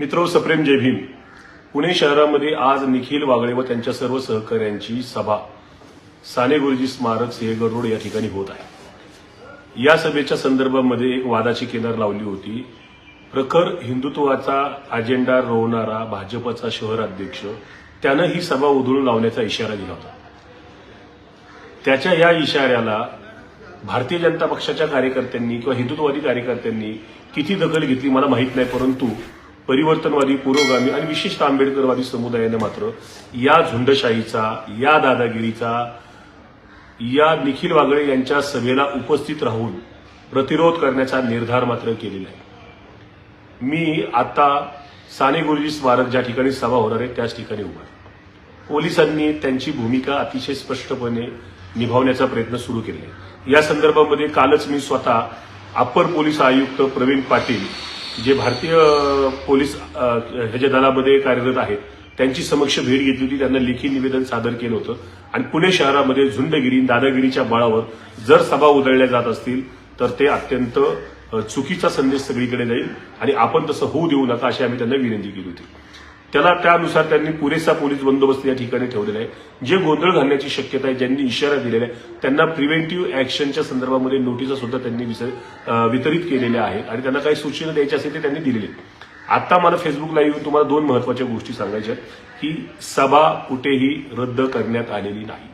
मित्र सप्रेम जय भीम. पुणे शहरामध्ये आज निखिल वागळे व त्यांच्या सर्व सहकाऱ्यांची सभा. साने गुरुजी स्मारक सिंहगड रोड या ठिकाणी होत आहे. या सभेच्या संदर्भामध्ये एक वादाची किनार लावली होती. प्रखर हिंदुत्वाचा अजेंडा रोवणारा भाजपचा शहर अध्यक्ष त्यानं ही सभा उधळून लावण्याचा इशारा दिला होता. त्याच्या या इशाऱ्याला भारतीय जनता पक्षाच्या कार्यकर्त्यांनी किंवा हिंदुत्ववादी कार्यकर्त्यांनी किती दखल घेतली मला माहीत नाही परंतु परिवर्तनवादी पुरोगामी आणि विशिष्ट आंबेडकरवादी समुदायाने मात्र या झुंडशाहीचा या दादागिरीचा या निखिल वागळे यांच्या सभेला उपस्थित राहून प्रतिरोध करण्याचा निर्धार मात्र केलेला आहे. मी आता साने गुरुजी स्मारक ज्या ठिकाणी सभा होणार आहे त्याच ठिकाणी उभा पोलिसांनी त्यांची भूमिका अतिशय स्पष्टपणे निभावण्याचा प्रयत्न सुरू केला आहे. या संदर्भामध्ये कालच मी स्वतः अप्पर पोलीस आयुक्त प्रवीण पाटील जे भारतीय पोलीस ह्याच्या दलामध्ये कार्यरत आहेत त्यांची समक्ष भेट घेतली होती. त्यांना लेखी निवेदन सादर केलं होतं. आणि पुणे शहरामध्ये झुंडगिरी दादागिरीच्या बळावर जर सभा उधळल्या जात असतील तर ते अत्यंत चुकीचा संदेश सगळीकडे जाईल. आणि आपण तसं होऊ देऊ नका अशी आम्ही त्यांना विनंती केली होती. त्याला त्यानुसार त्यांनी पुरेसा पोलीस बंदोबस्त या ठिकाणी ठेवलेला आहे. जे गोंधळ घालण्याची शक्यता आहे ज्यांनी इशारा दिलेला आहे त्यांना प्रिव्हेंटिव्ह ऍक्शनच्या संदर्भामध्ये नोटिसा सुद्धा त्यांनी वितरित केलेल्या आहेत. आणि त्यांना काही सूचना द्यायच्या असेल ते त्यांनी दिलेली आहेत. आता मला फेसबुक येऊन तुम्हाला दोन महत्त्वाच्या गोष्टी सांगायच्या आहेत की सभा कुठेही रद्द करण्यात आलेली नाही.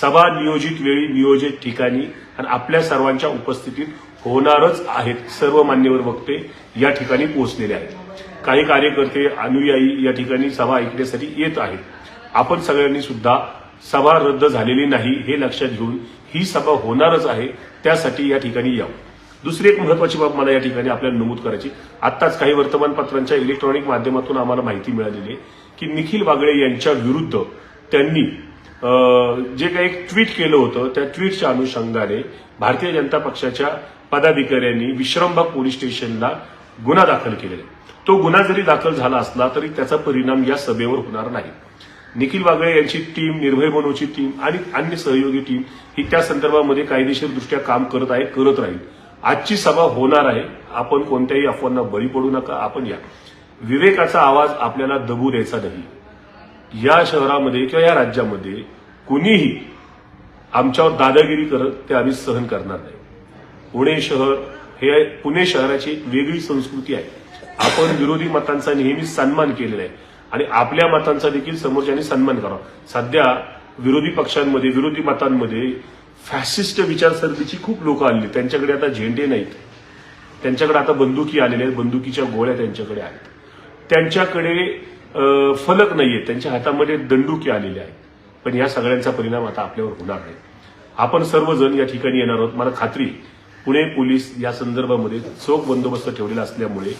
सभा नियोजित वेळी नियोजित ठिकाणी आणि आपल्या सर्वांच्या उपस्थितीत होणारच आहेत सर्व मान्यवर वक्ते या ठिकाणी पोहोचलेले आहेत. काही कार्यकर्ते अनुयायी या ठिकाणी सभा ऐकण्यासाठी येत आहेत. आपण सगळ्यांनी सुद्धा सभा रद्द झालेली नाही हे लक्षात घेऊन ही सभा होणारच आहे त्यासाठी या ठिकाणी यावं दुसरी एक महत्वाची बाब मला या ठिकाणी आपल्याला नमूद करायची आत्ताच काही वर्तमानपत्रांच्या इलेक्ट्रॉनिक माध्यमातून आम्हाला माहिती मिळालेली आहे की निखिल बागळे यांच्या विरुद्ध त्यांनी जे काही एक ट्विट केलं होतं त्या ट्विटच्या अनुषंगाने भारतीय जनता पक्षाच्या पदाधिकाऱ्यांनी विश्रमबाग पोलीस स्टेशनला गुन्हा दाखल केलेला आहे. तो गुन्हा जरी दाखल झाला असला तरी त्याचा परिणाम या सभेवर होणार नाही. निखिल वागळे यांची टीम निर्भय बनवची टीम आणि अन्य सहयोगी टीम ही त्या संदर्भामध्ये कायदेशीर दृष्ट्या काम करत आहे करत राहील. आजची सभा होणार आहे. आपण कोणत्याही अफवांना बळी पडू नका. आपण या. विवेकाचा आवाज आपल्याला दबू द्यायचा नाही. या शहरामध्ये किंवा या राज्यामध्ये कुणीही आमच्यावर दादागिरी करत ते आम्ही सहन करणार नाही. पुणे शहर हे पुणे शहराची एक वेगळी संस्कृती आहे. आपण विरोधी मतांचा नेहमी सन्मान केलेला आहे. आणि आपल्या मतांचा देखील समोरच्याने सन्मान करावा. सध्या विरोधी पक्षांमध्ये विरोधी मतांमध्ये फॅसिस्ट विचारसरणीची खूप लोक आली त्यांच्याकडे आता झेंडे नाहीत. त्यांच्याकडे आता बंदुकी आलेल्या आहेत. बंदुकीच्या गोळ्या त्यांच्याकडे आहेत. त्यांच्याकडे फलक नाहीये त्यांच्या हातामध्ये दंडुकी आलेल्या आहेत पण या सगळ्यांचा परिणाम आता आपल्यावर होणार नाही. आपण सर्वजण या ठिकाणी येणार आहोत. मला खात्री आहे, पुणे पोलीस या संदर्भामध्ये चोख बंदोबस्त ठेवलेला असल्यामुळे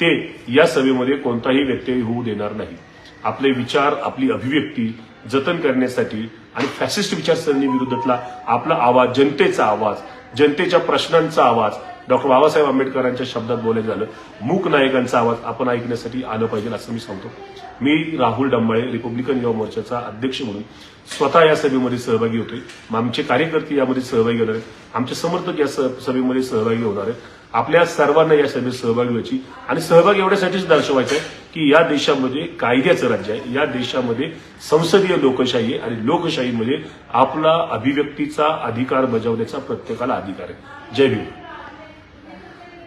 ते या सभेमध्ये कोणताही व्यत्यय होऊ देणार नाही. आपले विचार आपली अभिव्यक्ती जतन करण्यासाठी आणि फॅसिस्ट विचारसरणी विरुद्धतला आपला आवाज जनतेचा आवाज जनतेच्या प्रश्नांचा आवाज डॉक्टर बाबासाहेब आंबेडकरांच्या शब्दात बोलायचं झालं मूक नायकांचा आवाज आपण ऐकण्यासाठी आलं पाहिजे असं मी सांगतो. मी राहुल डंबाळे रिपब्लिकन युवा मोर्चाचा अध्यक्ष म्हणून स्वतः या सभेमध्ये सहभागी होतोय. मग आमचे कार्यकर्ते यामध्ये सहभागी होणार आहेत. आमचे समर्थक या स- सभेमध्ये सहभागी होणार आहेत. आपल्या सर्वांना या सभेत सहभागी व्हायची आणि सहभाग एवढ्यासाठीच दर्शवायचा आहे की या देशामध्ये कायद्याचं राज्य आहे. या देशामध्ये संसदीय लोकशाही आहे आणि लोकशाहीमध्ये आपला अभिव्यक्तीचा अधिकार बजावण्याचा प्रत्येकाला अधिकार आहे. जय भीम.